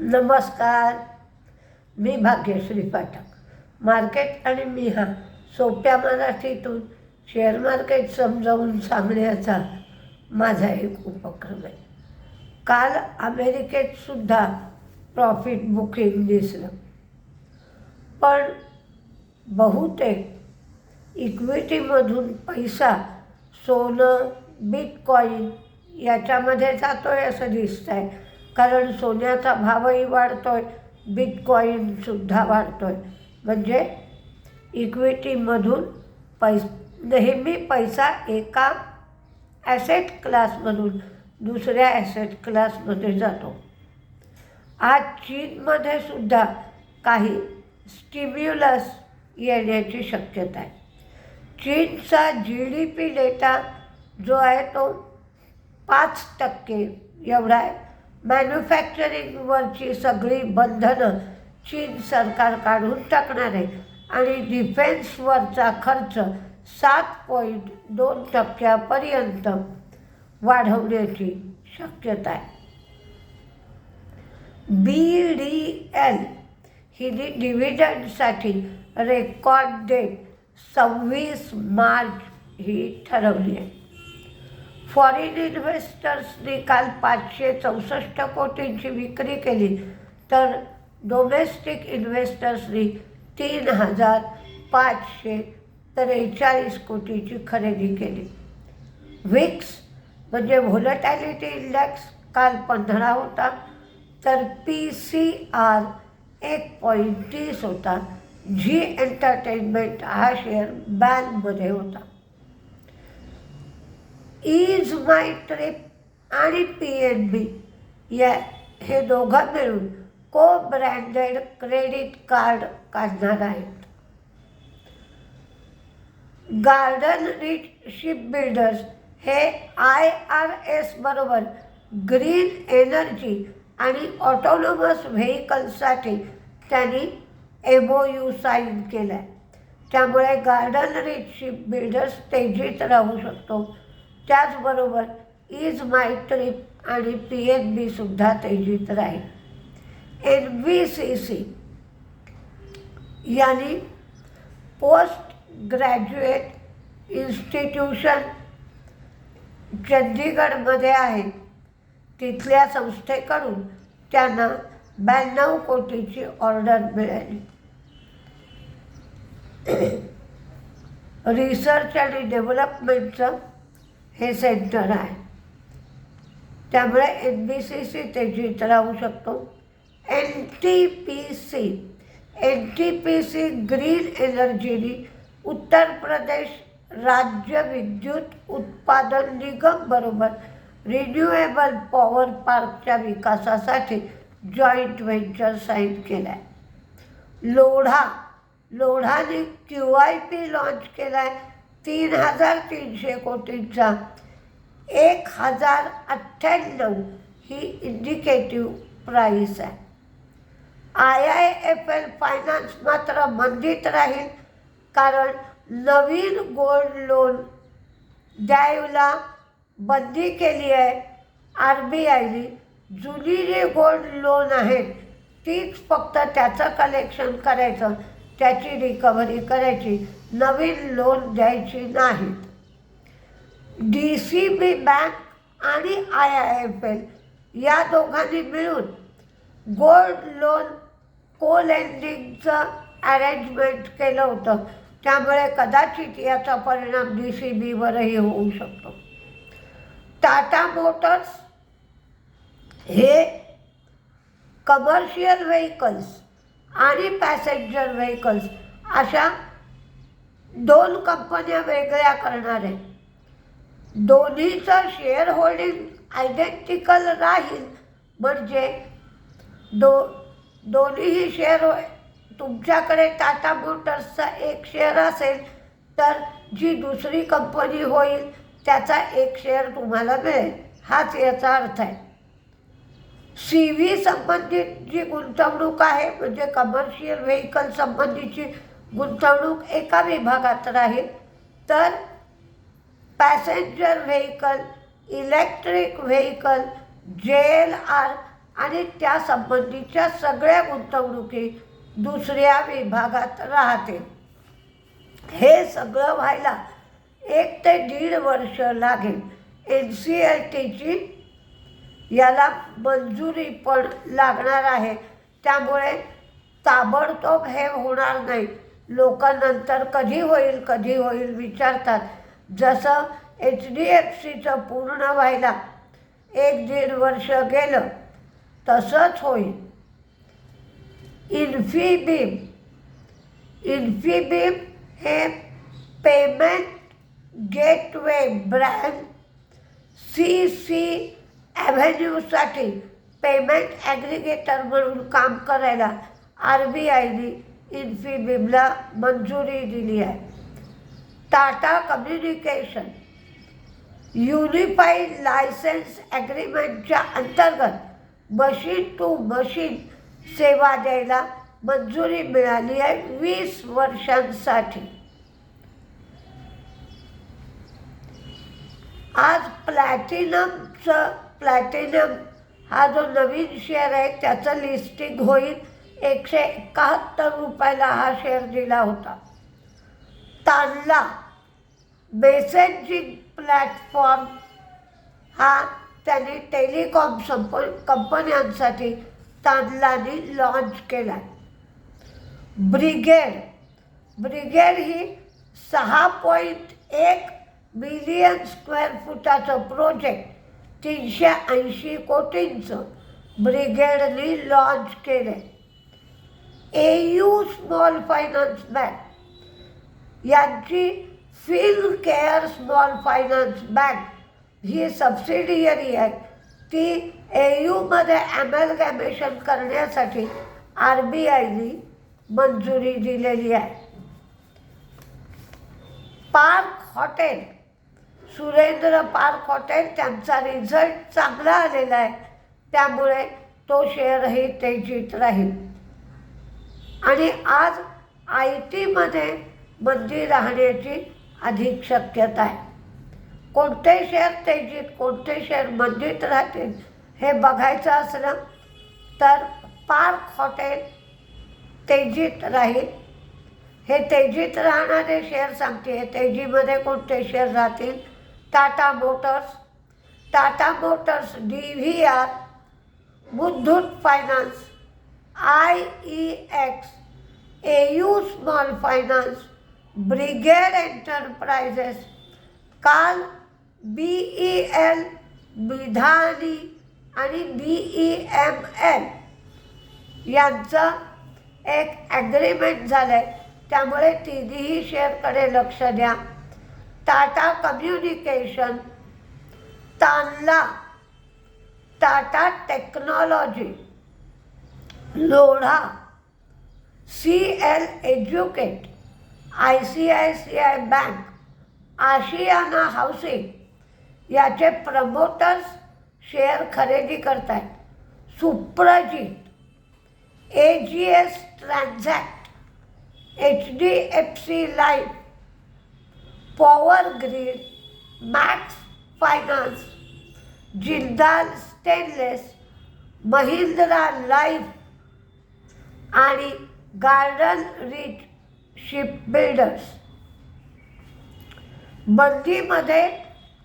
नमस्कार. मी भाग्यश्री पाठक. मार्केट आणि मी हा सोप्या मराठीतून शेअर मार्केट समजावून सांगण्याचा माझा एक उपक्रम आहे. काल अमेरिकेत सुद्धा प्रॉफिट बुकिंग दिसलं. पण बहुतेक इक्विटीमधून पैसा सोनं बिटकॉईन याच्यामध्ये जातो आहे असं दिसतं आहे कारण सोन्याचा भावही वाढतो आहे बिटकॉईनसुद्धा वाढतो आहे म्हणजे इक्विटीमधून पैस नेहमी पैसा एका ॲसेट क्लासमधून दुसऱ्या ॲसेट क्लासमध्ये जातो. आज चीनमध्ये सुद्धा काही स्टिम्युलस येण्याची शक्यता आहे. चीनचा जी डी पी डेटा जो आहे तो पाच टक्के एवढा आहे. मॅन्युफॅक्चरिंगवरची सगळी बंधनं चीन सरकार काढून टाकणार आहे. आणि डिफेन्सवरचा खर्च सात पॉईंट दोन टक्क्यापर्यंत वाढवण्याची शक्यता आहे. बी डी एल हिने डिव्हिडंडसाठी रेकॉर्ड डेट सव्वीस मार्च ही ठरवली आहे. फॉरेन इन्व्हेस्टर्सनी काल पाचशे चौसष्ट कोटींची विक्री केली. तर डोमेस्टिक इन्व्हेस्टर्सनी तीन हजार पाचशे त्रेचाळीस कोटीची खरेदी केली. विक्स म्हणजे व्होलटॅलिटी इंडेक्स काल पंधरा होता तर पी सी आर एक पॉईंट तीस होता. जी एंटरटेनमेंट हा शेअर बॅनमध्ये होता. इज माय ट्रिप आणि पी एन बी या हे दोघं मिळून को ब्रँडेड क्रेडिट कार्ड काढणार आहेत. गार्डन रिट शिप बिल्डर्स हे आय आर एस बरोबर ग्रीन एनर्जी आणि ऑटोनॉमस व्हेकल्ससाठी त्यांनी एमओ यू साईन केला आहे त्यामुळे गार्डन रिट शिप बिल्डर्स तेजीत राहू शकतो. त्याचबरोबर इज माय ट्रिप आणि पी एन बीसुद्धा तेजीत राहील एन बी सी सी यांनी पोस्ट ग्रॅज्युएट इन्स्टिट्यूशन चंदीगडमध्ये आहे. तिथल्या संस्थेकडून त्यांना ब्याण्णव कोटीची ऑर्डर मिळाली. रिसर्च आणि डेव्हलपमेंटचं हे सेंटर आहे. त्यामुळे एन बी सी सी ते जीत राहू शकतो. N T P C N T P C green एनर्जीनी Uttar Pradesh राज्य विद्युत उत्पादन निगम बरोबर रिन्युएबल पॉवर पार्कच्या विकासासाठी जॉईंट व्हेंचर साईन केला आहे लोढा लोढाने क्यू आय पी लॉन्च केला आहे तीन हजार तीनशे कोटींचा. एक हजार अठ्ठ्याण्णव ही इंडिकेटिव्ह प्राईस आहे. I I F L finance मात्र मंदीत राहील कारण नवीन गोल्ड लोन द्यायला बंदी केली आहे. आर बी आयने जुनी जी गोल्ड लोन आहेत तीच फक्त त्याचं कलेक्शन करायचं त्याची रिकव्हरी करायची. नवीन लोन द्यायची नाहीत डी सी बी बँक आणि आय आय एफ एल या दोघांनी मिळून गोल्ड लोन को लेंडिंगचं अरेंजमेंट केलं होतं. त्यामुळे कदाचित याचा परिणाम डी सी बीवरही होऊ शकतो. टाटा मोटर्स हे कमर्शियल व्हेकल्स आणि पॅसेंजर व्हेकल्स अशा दोन कंपन्या वेगळ्या करणार आहे दोन्हीचं शेअर होल्डिंग आयडेंटिकल राहील. म्हणजे दो दोन्हीही शेअर हो, तुमच्याकडे टाटा मोटर्सचा एक शेअर असेल तर जी दुसरी कंपनी होईल त्याचा एक शेअर तुम्हाला मिळेल. हाच याचा अर्थ आहे. सी व्ही संबंधित जी गुंतवणूक आहे म्हणजे कमर्शियल व्हेकल संबंधीची गुंतवणूक एका विभागात राहील तर passenger vehicle electric vehicle J L R आणि त्या संबंधीच्या सगळ्या गुंतवणुकी दुसऱ्या विभागात राहते हे सगळं व्हायला एक ते दीड वर्ष लागेल. एन सी एल टीची याला मंजुरी पण लागणार आहे. त्यामुळे ताबडतोब हे होणार नाही. लोकांनंतर कधी होईल कधी होईल विचारतात. जसं एच डी एफ सीचं पूर्ण व्हायला एक दीड वर्ष गेलं तसंच होईल. इन्फिबीम इन्फिबीम हे payment gateway brand C C ॲव्हेन्यूसाठी payment aggregator म्हणून काम करायला आर बी आयने इन्फिबिमला मंजुरी दिली आहे. टाटा कम्युनिकेशन युनिफाईड लायसन्स ॲग्रीमेंटच्या अंतर्गत मशीन टू मशीन सेवा द्यायला मंजुरी मिळाली आहे वीस वर्षांसाठी. आज प्लॅटिनमचं प्लॅटिनम हा जो नवीन शेअर आहे त्याचं लिस्टिंग होईल. एकशे एकाहत्तर रुपयाला हा शेअर दिला होता. तानला मेसेजिंग प्लॅटफॉर्म हा त्यांनी टेलिकॉम संप कंपन्यांसाठी तानलाने लॉन्च केला. ब्रिगेड ब्रिगेड ही सहा पॉईंट एक मिलियन स्क्वेअर फुटाचं प्रोजेक्ट तीनशे ऐंशी कोटींचं ब्रिगेडने लॉन्च केलं A U small finance bank यांची Fincare small finance bank ही सबसिडियरी आहे. ती ए यूमध्ये ॲमॅलगॅमेशन करण्यासाठी आर बी आयने मंजुरी दिलेली आहे. Park hotel Surendra park hotel त्यांचा रिझल्ट चांगला आलेला आहे. त्यामुळे तो शेअरही तेजीत राहील. आणि आज आय टीमध्ये मंदी राहण्याची अधिक शक्यता आहे. कोणते शेअर तेजीत कोणते शेअर मंदीत राहतील हे बघायचं असलं तर पार्क हॉटेल तेजीत राहील. हे तेजीत राहणारे शेअर सांगते हे तेजीमध्ये कोणते शेअर राहतील? Tata motors. Tata motors D V R Muthoot finance. I E X A U small finance brigade enterprises काल बी ई एल बिधानी आणि बी ई एम एल यांचं एक ॲग्रीमेंट झालं आहे त्यामुळे तिन्ही शेअरकडे लक्ष द्या. Tata communication Tanla Tata technology. Lodha C L educate I C I C I bank Ashiana housing याचे प्रमोटर्स शेअर खरेदी करत आहेत Suprajit A G S transact H D F C life power grid max finance Jindal stainless Mahindra life आणि garden reach ship builders.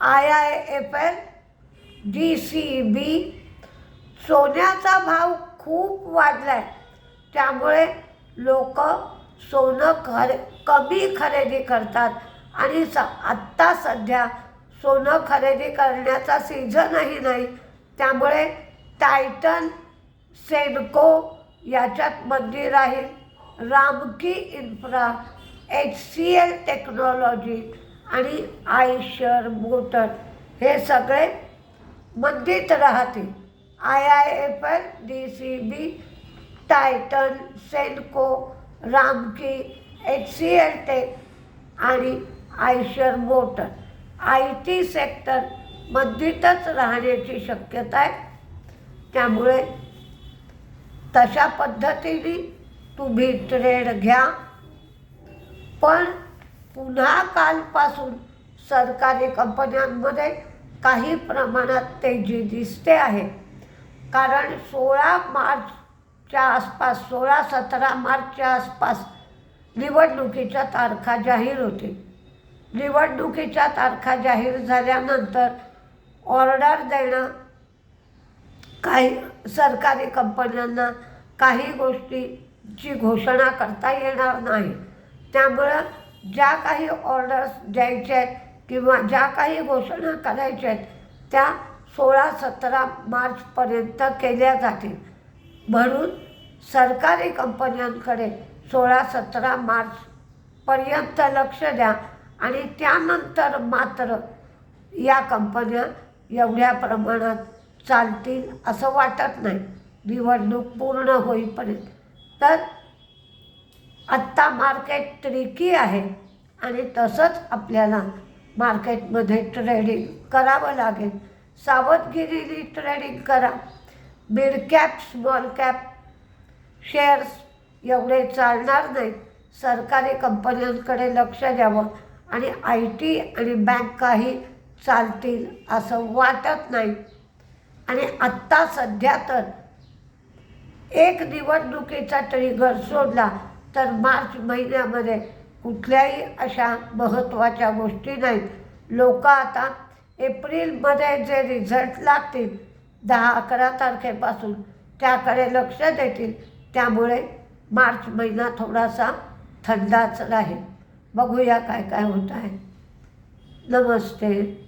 I I F L D C B सोन्याचा भाव खूप वाढला आहे त्यामुळे लोक सोनं खरे कमी खरेदी करतात. आणि स आत्ता सध्या सोनं खरेदी करण्याचा सीझनही नाही. त्यामुळे टायटन सेनको याच्यात मंदी राहील Ramky infra H C L technology आणि आयशर मोटर हे सगळे मंदीत राहतील. I I F L D C B Titan Senco Ramky H C L tech आणि Eicher motor. I T sector मंदीतच राहण्याची शक्यता आहे. त्यामुळे तशा पद्धतीने तुम्ही ट्रेड घ्या. पण पुन्हा कालपासून सरकारी कंपन्यांमध्ये काही प्रमाणात तेजी दिसते आहे. कारण सोळा मार्चच्या आसपास सोळा सतरा मार्चच्या आसपास निवडणुकीच्या तारखा जाहीर होतील निवडणुकीच्या तारखा जाहीर झाल्यानंतर ऑर्डर देणं काही सरकारी कंपन्यांना काही गोष्टीची घोषणा करता येणार नाही. त्यामुळं ज्या काही ऑर्डर्स द्यायच्या आहेत किंवा ज्या काही घोषणा करायच्या आहेत त्या सोळा सतरा मार्चपर्यंत केल्या जातील. म्हणून सरकारी कंपन्यांकडे सोळा सतरा मार्चपर्यंत लक्ष द्या आणि त्यानंतर मात्र या कंपन्या एवढ्या प्रमाणात चालतील असं वाटत नाही. निवडणूक पूर्ण होईपर्यंत. तर आत्ता मार्केट ट्रिकी आहे आणि तसंच आपल्याला मार्केटमध्ये ट्रेडिंग करावं लागेल. सावधगिरीने ट्रेडिंग करा. Mid cap small cap shares एवढे चालणार नाहीत. सरकारी कंपन्यांकडे लक्ष द्यावं आणि आय टी आणि बँकाही चालतील असं वाटत नाही. आणि आत्ता सध्या तर एक निवडणुकीचा ट्रिगर सोडला तर मार्च महिन्यामध्ये कुठल्याही अशा महत्त्वाच्या गोष्टी नाहीत. लोक आता एप्रिलमध्ये जे रिझल्ट लागतील दहा अकरा तारखेपासून त्याकडे लक्ष देतील. त्यामुळे मार्च महिना थोडासा थंडाच राहील. बघूया काय काय होत आहे. नमस्ते.